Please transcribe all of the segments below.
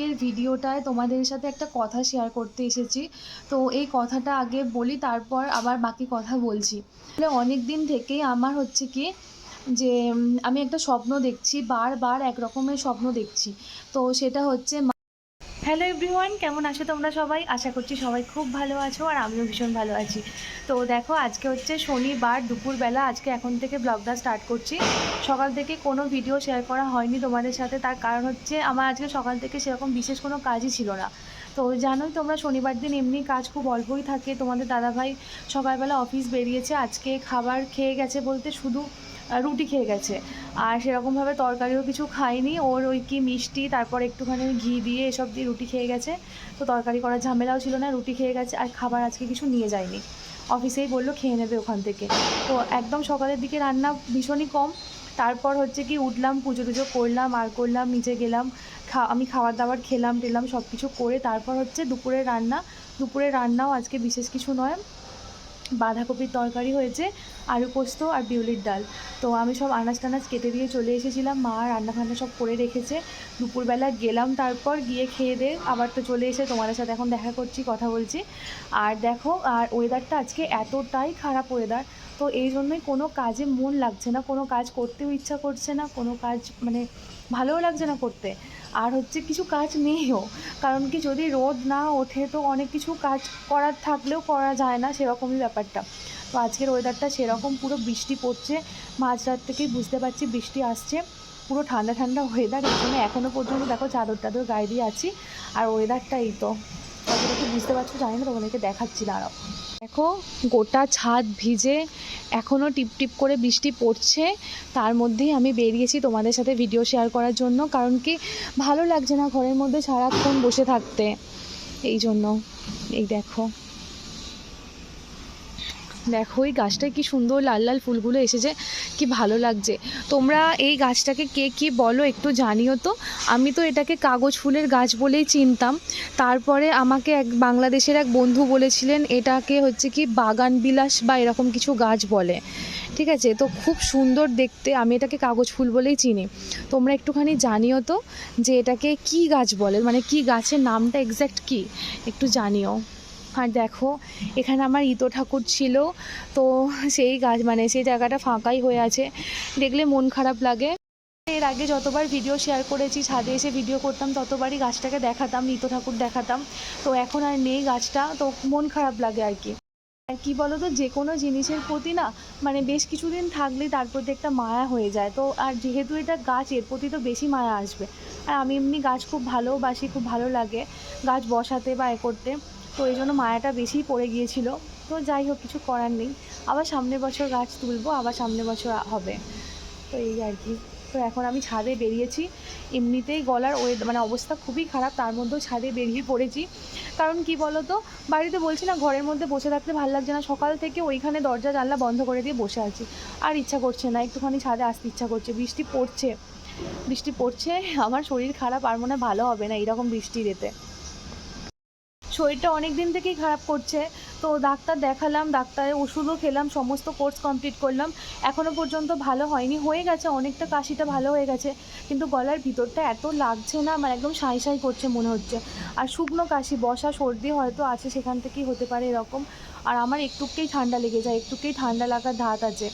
আজকের ভিডিওটায় তোমাদের সাথে একটা কথা শেয়ার করতে এসেছি। তো এই কথাটা আগে বলি, তারপর আবার বাকি কথা বলছি। তাহলে অনেক দিন থেকেই আমার হচ্ছে কি যে আমি একটা স্বপ্ন দেখছি, বারবার এক রকমের স্বপ্ন দেখছি। তো সেটা হচ্ছে হ্যালো এভরিওয়ান কেমন আছো তোমরা সবাই? আশা করছি সবাই খুব ভালো আছো আর আমিও ভীষণ ভালো আছি। তো দেখো, আজকে হচ্ছে শনিবার, দুপুরবেলা, আজকে এখন থেকে ব্লগটা স্টার্ট করছি। সকাল থেকে কোনো ভিডিও শেয়ার করা হয়নি তোমাদের সাথে, তার কারণ হচ্ছে আমার আজকে সকাল থেকে সেরকম বিশেষ কোনো কাজই ছিল না। তো জানোই তোমরা শনিবার দিন এমনি কাজ খুব অল্পই থাকে। তোমাদের দাদাভাই সকালবেলা অফিস বেরিয়েছে, আজকে খাবার খেয়ে গেছে বলতে শুধু রুটি খেয়ে গেছে। আর সেরকমভাবে তরকারিও কিছু খাইনি। ওর ওই কি মিষ্টি, তারপর একটুখানি ঘি দিয়ে এসব দিয়ে রুটি খেয়ে গেছে। তো তরকারি করার ঝামেলাও ছিল না, রুটি খেয়ে গেছে আর খাবার আজকে কিছু নিয়ে যায়নি। অফিসেই বলল, খেয়ে নেবে ওখান থেকে। তো একদম সকালের দিকে রান্না ভীষণই কম। তারপর হচ্ছে কি উঠলাম, পুজো টুজো করলাম, আর করলাম, নিচে গেলাম, খা আমি খাবার দাবার খেলাম, টেলাম সব কিছু করে তারপর হচ্ছে দুপুরের রান্না। দুপুরের রান্নাও আজকে বিশেষ কিছু নয়। বাঁধাকপির তরকারি হয়েছে আলু পোস্ত আর বিউলির ডাল। তো আমি সব আনাজ টানাজ কেটে দিয়ে চলে এসেছিলাম। মা রান্না ফান্না সব করে রেখেছে। দুপুরবেলা গেলাম তারপর গিয়ে খেয়ে দে আবার তো চলে এসে তোমাদের সাথে এখন দেখা করছি, কথা বলছি। আর দেখো, আর ওয়েদারটা আজকে এতটাই খারাপ ওয়েদার তো এই জন্যই কোনো কাজে মন লাগছে না, কোনো কাজ করতেও ইচ্ছা করছে না, কোনো কাজ মানে ভালোও লাগছে না করতে। আর হচ্ছে কিছু কাজ নেইও। কারণ কি যদি রোদ না ওঠে তো অনেক কিছু কাজ করার থাকলেও করা যায় না সেরকমই ব্যাপারটা। তো আজকের ওয়েদারটা সেরকম, পুরো বৃষ্টি পড়ছে, মাঝরাত থেকেই বুঝতে পারছি বৃষ্টি আসছে। পুরো ঠান্ডা ঠান্ডা ওয়েদার এই জন্য এখনও পর্যন্ত দেখো চাদর টাদর গায়ে দিয়ে আছি। আর ওয়েদারটাই তো। কতটা কি বুঝতে পারছ জানি না, তোমাদেরকে দেখাচ্ছি, দাঁড়াও। দেখো, গোটা ছাদ ভিজে এখনও টিপ টিপ করে বৃষ্টি পড়ছে। তার মধ্যেই আমি বেরিয়েছি তোমাদের সাথে ভিডিও শেয়ার করার জন্য, কারণ কি ভালো লাগছে না ঘরের মধ্যে সারাক্ষণ বসে থাকতে। এই জন্য, এই দেখো। দেখো, এই গাছটায় কি সুন্দর লাল লাল ফুলগুলো এসেছে, কি ভালো লাগছে। তোমরা এই গাছটাকে কে কি বলো একটু জানিও তো। আমি তো এটাকে কাগজ ফুলের গাছ বলেই চিনতাম। তারপরে আমাকে এক বাংলাদেশের এক বন্ধু বলেছিলেন, এটাকে হচ্ছে কি বাগান বিলাস বা এরকম কিছু গাছ বলে। ঠিক আছে? তো খুব সুন্দর দেখতে, আমি এটাকে কাগজ ফুল বলেই চিনি। তোমরা একটুখানি জানিও তো যে এটাকে কি গাছ বলে মানে কি গাছের নামটা এক্স্যাক্ট কি? একটু জানিও। আর দেখো, এখানে আমার ইতো ঠাকুর ছিল, তো সেই গাছ মানে সেই জায়গাটা ফাঁকাই হয়ে আছে। দেখলে মন খারাপ লাগে। এর আগে যতবার ভিডিও শেয়ার করেছি, ছাদে এসে ভিডিও করতাম, ততবারই গাছটাকে দেখাতাম নিত ঠাকুর দেখাতাম। তো এখন আর নেই গাছটা, তো মন খারাপ লাগে আর কি। আর কি বলো তো যে কোনো জিনিসের প্রতি না মানে বেশ কিছুদিন থাকলেই তার প্রতি একটা মায়া হয়ে যায়। তো আর যেহেতু এটা গাছ, এর প্রতি তো বেশি মায়া আসবে। আর আমি এমনি গাছ খুব ভালোবাসি, খুব ভালো লাগে, গাছ বসাতে বা এ করতে। তো এই জন্য মায়াটা বেশিই পড়ে গিয়েছিল। তো যাই হোক, কিছু করার নেই। আবার সামনের বছর গাছ তুলবো, আবার সামনের বছর হবে। তো এই আর কি। তো এখন আমি ছাদে বেরিয়েছি। এমনিতেই গলার ওয়ে মানে অবস্থা খুবই খারাপ, তার মধ্যেও ছাদে বেরিয়ে পড়েছি। কারণ কি বলো তো বাড়িতে বলছি না, ঘরের মধ্যে বসে থাকতে ভালো লাগছে না। সকাল থেকে ওইখানে দরজা, জানলা বন্ধ করে দিয়ে বসে আছি। আর ইচ্ছা করছে না, একটুখানি ছাদে আসতে ইচ্ছা করছে। বৃষ্টি পড়ছে। বৃষ্টি পড়ছে, আমার শরীর খারাপ, আর মনে ভালো হবে না এরকম বৃষ্টি এতে শরীরটা অনেক দিন থেকেই খারাপ করছে। তো ডাক্তার দেখালাম, ডাক্তারের ওষুধও খেলাম, সমস্ত কোর্স কমপ্লিট করলাম। এখনও পর্যন্ত ভালো হয়নি। হয়ে গেছে, অনেকটা কাশিটা ভালো হয়ে গেছে। কিন্তু গলার ভিতরটা এত লাগছে না আমার একদম সাঁই সাঁই করছে মনে হচ্ছে। আর শুকনো কাশি, বসা, সর্দি হয়তো আছে সেখান থেকেই হতে পারে এরকম। আর আমার একটুকেই ঠান্ডা লেগে যায়, একটুকেই ঠান্ডা লাগার ধাত আছে।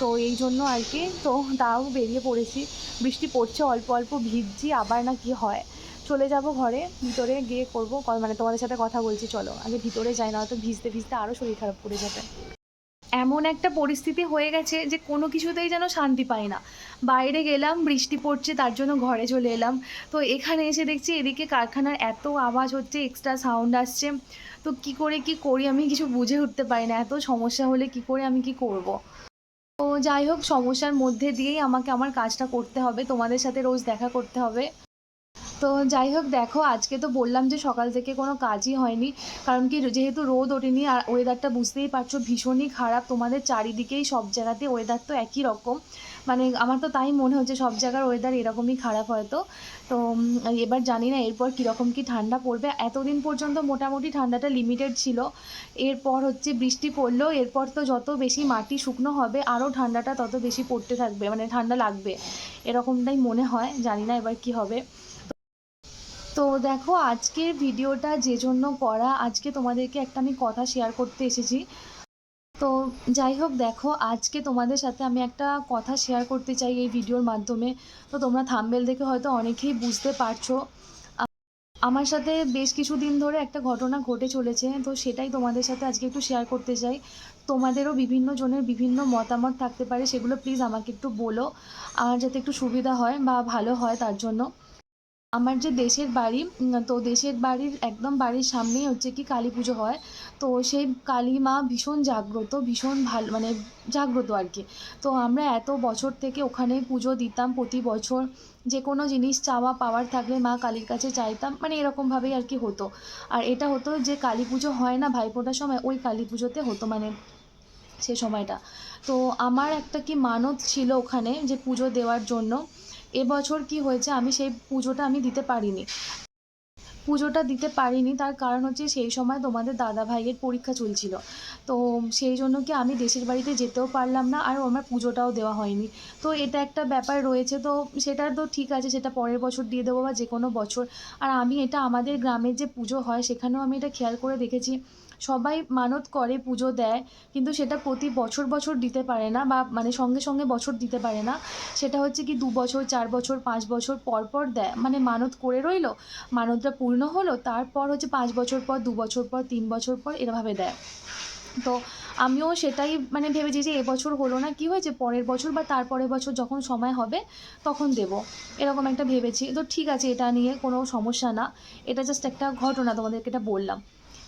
তো এই জন্য আর কি, তো তাও বেরিয়ে পড়েছি। বৃষ্টি পড়ছে, অল্প অল্প ভিজছি, আবার না কি হয়। চলে যাব ঘরে, ভিতরে গিয়ে করব মানে তোমাদের সাথে কথা বলছি, চলো। আগে ভিতরে যাই না হয়তো ভিজতে ভিজতে আরও শরীর খারাপ করে যাবে। এমন একটা পরিস্থিতি হয়ে গেছে যে কোনো কিছুতেই যেন শান্তি পাই না। বাইরে গেলাম, বৃষ্টি পড়ছে, তার জন্য ঘরে চলে এলাম। তো এখানে এসে দেখছি এদিকে কারখানার এত আওয়াজ হচ্ছে এক্সট্রা সাউন্ড আসছে। তো কি করে কি করি আমি কিছু বুঝে উঠতে পারি না, এত সমস্যা হলে কি করে আমি কি করব। তো যাই হোক, সমস্যার মধ্যে দিয়েই আমাকে আমার কাজটা করতে হবে, তোমাদের সাথে রোজ দেখা করতে হবে। তো যাই হোক, দেখো, আজকে তো বললাম যে সকাল থেকে কোনো কাজই হয়নি। কারণ কি, যেহেতু রোদ ওঠেনি আর ওয়েদারটা বুঝতেই পারছ, ভীষণই খারাপ। তোমাদের চারিদিকেই সব জায়গাতে ওয়েদার তো একই রকম। মানে আমার তো তাই মনে হচ্ছে, সব জায়গার ওয়েদার এরকমই খারাপ হয়তো। তো এবার জানি না এরপর কীরকম কি ঠান্ডা পড়বে। এতদিন পর্যন্ত মোটামুটি ঠান্ডাটা লিমিটেড ছিল। এরপর হচ্ছে বৃষ্টি পড়ল, এরপর তো যত বেশি মাটি শুকনো হবে, আরও ঠান্ডাটা তত বেশি পড়তে থাকবে মানে ঠান্ডা লাগবে। এরকমটাই মনে হয়, জানি না এবার কি হবে। তো দেখো, আজকের ভিডিওটা যে জন্য করা, আজকে তোমাদেরকে একটা আমি কথা শেয়ার করতে এসেছি। তো যাই হোক, দেখো, আজকে তোমাদের সাথে আমি একটা কথা শেয়ার করতে চাই এই ভিডিওর মাধ্যমে। তো তোমরা থাম্বেল দেখে হয়তো অনেকেই বুঝতে পারছ। আমার সাথে বেশ কিছুদিন ধরে একটা ঘটনা ঘটে চলেছে, তো সেটাই তোমাদের সাথে আজকে একটু শেয়ার করতে চাই। তোমাদেরও বিভিন্ন জনের বিভিন্ন মতামত থাকতে পারে, সেগুলো প্লিজ আমাকে একটু বলো, আর যাতে একটু সুবিধা হয় বা ভালো হয় তার জন্য। আমার যে দেশের বাড়ি তো দেশের বাড়ির, একদম বাড়ির সামনেই হচ্ছে কি কালী পুজো হয়। তো সেই কালী মা ভীষণ জাগ্রত, ভীষণ ভালো মানে জাগ্রত আর কি। তো আমরা এত বছর থেকে ওখানে পুজো দিতাম প্রতি বছর। যে কোনো জিনিস চাওয়া পাওয়ার থাকলে মা কালীর কাছে চাইতাম মানে এরকমভাবেই আর কি হতো। আর এটা হতো যে কালী পুজো হয় না ভাইফোঁটার সময়, ওই কালী পুজোতে হতো মানে সে সময়টা। তো আমার একটা কি মানত ছিল ওখানে যে পুজো দেওয়ার জন্য। এবছর কি হয়েছে আমি সেই পুজোটা আমি দিতে পারিনি। পুজোটা দিতে পারিনি, তার কারণ হচ্ছে সেই সময় তোমাদের দাদা ভাইয়ের পরীক্ষা চলছিল। তো সেই জন্য কি আমি দেশের বাড়িতে যেতেও পারলাম না, আর আমার পুজোটাও দেওয়া হয়নি। তো এটা একটা ব্যাপার রয়েছে, তো সেটা তো ঠিক আছে, সেটা পরের বছর দিয়ে দেবো বা যে কোনো বছর। আর আমি এটা আমাদের গ্রামের যে পুজো হয়, সেখানেও আমি এটা খেয়াল করে দেখেছি। সবাই মানত করে, পুজো দেয়, কিন্তু সেটা প্রতি বছর বছর দিতে পারে না বা মানে সঙ্গে সঙ্গে বছর দিতে পারে না। সেটা হচ্ছে কি দু বছর, চার বছর, পাঁচ বছর পর পর দেয় মানে মানত করে রইল, মানতটা পূর্ণ হলো, তারপর হচ্ছে পাঁচ বছর পর, দু বছর পর, তিন বছর পর এরভাবে দেয়। তো আমিও সেটাই মানে ভেবেছি যে এবছর হলো না, কি হয়েছে? পরের বছর বা তারপরের বছর যখন সময় হবে, তখন দেব। এরকম একটা ভেবেছি। তো ঠিক আছে, এটা নিয়ে কোনো সমস্যা না। এটা জাস্ট একটা ঘটনা তোমাদেরকে এটা বললাম।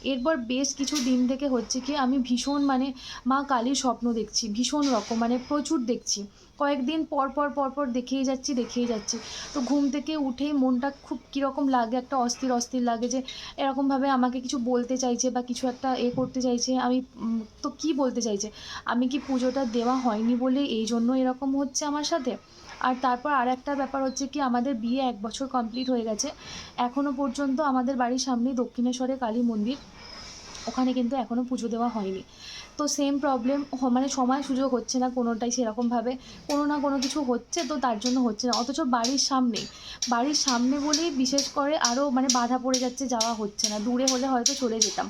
এরপর বেশ কিছু দিন থেকে হচ্ছে কি আমি ভীষণ মানে মা কালীর স্বপ্ন দেখছি, ভীষণ রকম মানে প্রচুর দেখছি। কয়েকদিন পর পর পর পর দেখেই যাচ্ছি দেখেই যাচ্ছি। তো ঘুম থেকে উঠেই মনটা খুব কীরকম লাগে, একটা অস্থির অস্থির লাগে যে এরকমভাবে আমাকে কিছু বলতে চাইছে বা কিছু একটা এ করতে চাইছে, আমি তো কি বলতে চাইছে? আমি কি পুজোটা দেওয়া হয়নি বলে এই জন্য এরকম হচ্ছে আমার সাথে? আর তারপর আর একটা ব্যাপার হচ্ছে কি, আমাদের বিয়ে এক বছর কমপ্লিট হয়ে গেছে। এখনও পর্যন্ত আমাদের বাড়ির সামনেই দক্ষিণেশ্বরে কালী মন্দির। ওখানে কিন্তু এখনও পুজো দেওয়া হয়নি। তো সেম প্রবলেম মানে সময় সুযোগ হচ্ছে না কোনোটাই সেরকমভাবে। কোনো না কোনো কিছু হচ্ছে তো তার জন্য হচ্ছে না। অথচ বাড়ির সামনেই বাড়ির সামনে বলেই বিশেষ করে আরও মানে বাধা পড়ে যাচ্ছে, যাওয়া হচ্ছে না। দূরে হলে হয়তো চলে যেতাম।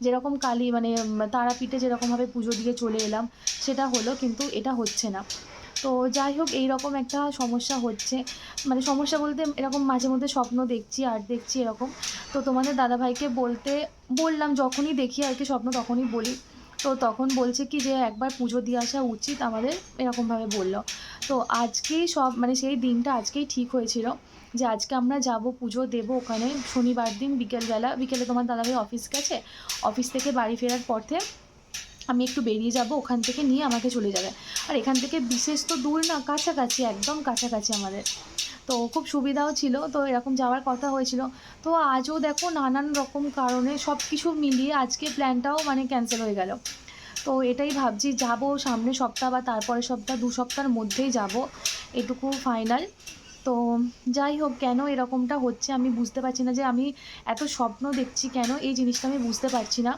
যেরকম কালী মানে তারাপীঠে যেরকমভাবে পুজো দিয়ে চলে এলাম, সেটা হলো কিন্তু এটা হচ্ছে না। তো যাই হোক এই রকম একটা সমস্যা হচ্ছে। মানে সমস্যা বলতে এরকম মাঝে মধ্যে স্বপ্ন দেখছি আর দেখছি এরকম। তো তোমাদের দাদাভাইকে বলতে, বললাম যখনই দেখি আর কি স্বপ্ন তখনই বলি। তো তখন বলছে কি যে একবার পুজো দিয়ে আসা উচিত আমাদের, এরকমভাবে বলল। তো আজকেই সব মানে সেই দিনটা আজকেই ঠিক হয়েছিল যে আজকে আমরা যাব, পুজো দেব ওখানে। শনিবার দিন বিকেলবেলা, বিকেলে তোমার দাদাভাই অফিস গেছে। অফিস থেকে বাড়ি ফেরার পথে আমি একটু বেরিয়ে যাব, ওখান থেকে নিয়ে আমাকে চলে যাবে। আর এখান থেকে বিশেষ তো দূর না, কাছাকাছি, একদম কাছাকাছি আমাদের। তো খুব সুবিধাও ছিল, তো এরকম যাওয়ার কথা হয়েছিল। তো আজও দেখো নানান রকম কারণে সব কিছু মিলিয়ে আজকে প্ল্যানটাও মানে ক্যান্সেল হয়ে গেল। তো এটাই ভাবছি, যাব সামনে সপ্তাহ বা তারপরে সপ্তাহ, দু সপ্তাহের মধ্যেই যাব। এটুকু ফাইনাল তো যাই হোক, কেন এরকমটা হচ্ছে আমি বুঝতে পারছি না যে আমি এত স্বপ্ন দেখছি কেন? এই জিনিসটা আমি বুঝতে পারছি না।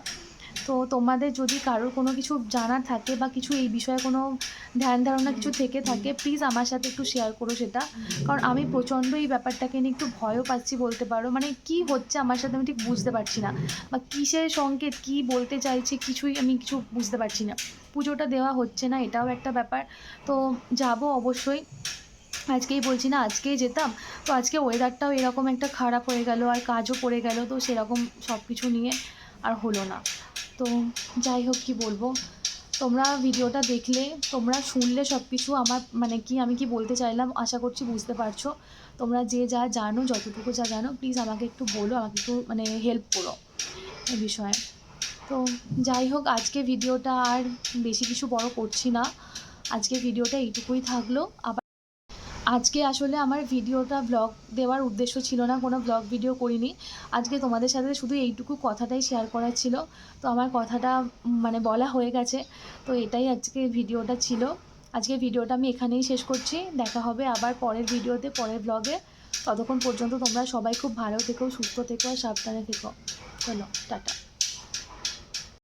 তো তোমাদের যদি কারোর কোনো কিছু জানার থাকে বা কিছু এই বিষয়ে কোনো ধ্যান ধারণা কিছু থেকে থাকে প্লিজ আমার সাথে একটু শেয়ার করো সেটা। কারণ আমি প্রচণ্ড এই ব্যাপারটাকে নিয়ে একটু ভয়ও পাচ্ছি বলতে পারো। মানে কি হচ্ছে আমার সাথে আমি ঠিক বুঝতে পারছি না। বা কিসের সংকেত, কি বলতে চাইছে কিছুই আমি কিছু বুঝতে পারছি না। পুজোটা দেওয়া হচ্ছে না, এটাও একটা ব্যাপার। তো যাব অবশ্যই। আজকেই বলছি না, আজকেই যেতাম। তো আজকে ওয়েদারটাও এরকম একটা খারাপ হয়ে গেল আর কাজও পড়ে গেল, তো সেরকম সব কিছু নিয়ে আর হলো না। তো যাই হোক, কি বলব? তোমরা ভিডিওটা দেখলে, তোমরা শুনলে সব কিছু আমার মানে কি আমি কি বলতে চাইলাম, আশা করছি বুঝতে পারছ। তোমরা যে যা জানো, যতটুকু যা জানো প্লিজ আমাকে একটু বলো, আমাকে একটু মানে হেল্প করো এই বিষয়ে। তো যাই হোক, আজকে ভিডিওটা আর বেশি কিছু বড় করছি না। আজকে ভিডিওটা এইটুকুই থাকল। আবার আজকে আসলে আমার ভিডিওটা ব্লগ দেওয়ার উদ্দেশ্য ছিল না, কোনো ব্লগ ভিডিও করিনি। আজকে তোমাদের সাথে শুধু এইটুকু কথাটাই শেয়ার করার ছিল। তো আমার কথাটা মানে বলা হয়ে গেছে। তো এটাই আজকে ভিডিওটা ছিল। আজকে ভিডিওটা আমি এখানেই শেষ করছি। দেখা হবে আবার পরের ভিডিওতে, পরের ব্লগে ততক্ষণ পর্যন্ত তোমরা সবাই খুব ভালো থেকো, সুস্থ থেকো আর সাবধানে থেকো। চলো, টাটা।